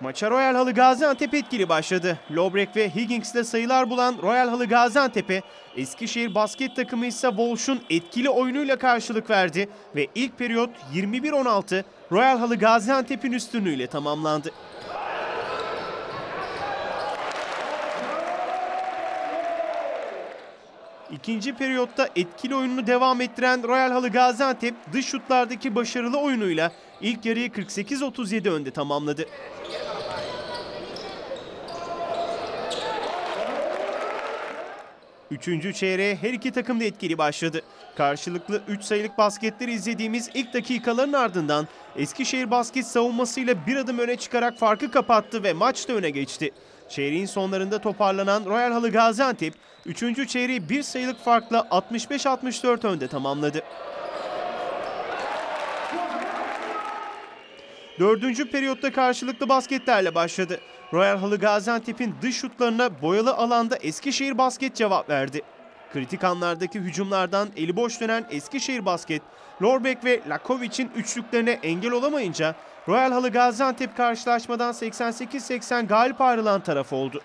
Maça Royal Halı Gaziantep etkili başladı. Lobrek ve Higgins'le sayılar bulan Royal Halı Gaziantep'e Eskişehir basket takımı ise Walsh'un etkili oyunuyla karşılık verdi ve ilk periyot 21-16 Royal Halı Gaziantep'in üstünlüğüyle tamamlandı. İkinci periyotta etkili oyununu devam ettiren Royal Halı Gaziantep dış şutlardaki başarılı oyunuyla ilk yarıyı 48-37 önde tamamladı. Üçüncü çeyreğe her iki takım da etkili başladı. Karşılıklı 3 sayılık basketleri izlediğimiz ilk dakikaların ardından Eskişehir basket savunmasıyla bir adım öne çıkarak farkı kapattı ve maçta öne geçti. Çeyreğin sonlarında toparlanan Royal Halı Gaziantep 3. çeyreği bir sayılık farkla 65-64 önde tamamladı. Dördüncü periyotta karşılıklı basketlerle başladı. Royal Halı Gaziantep'in dış şutlarına boyalı alanda Eskişehir basket cevap verdi. Kritik anlardaki hücumlardan eli boş dönen Eskişehir basket, Lorbek ve Lakovic'in üçlüklerine engel olamayınca Royal Halı Gaziantep karşılaşmadan 88-80 galip ayrılan taraf oldu.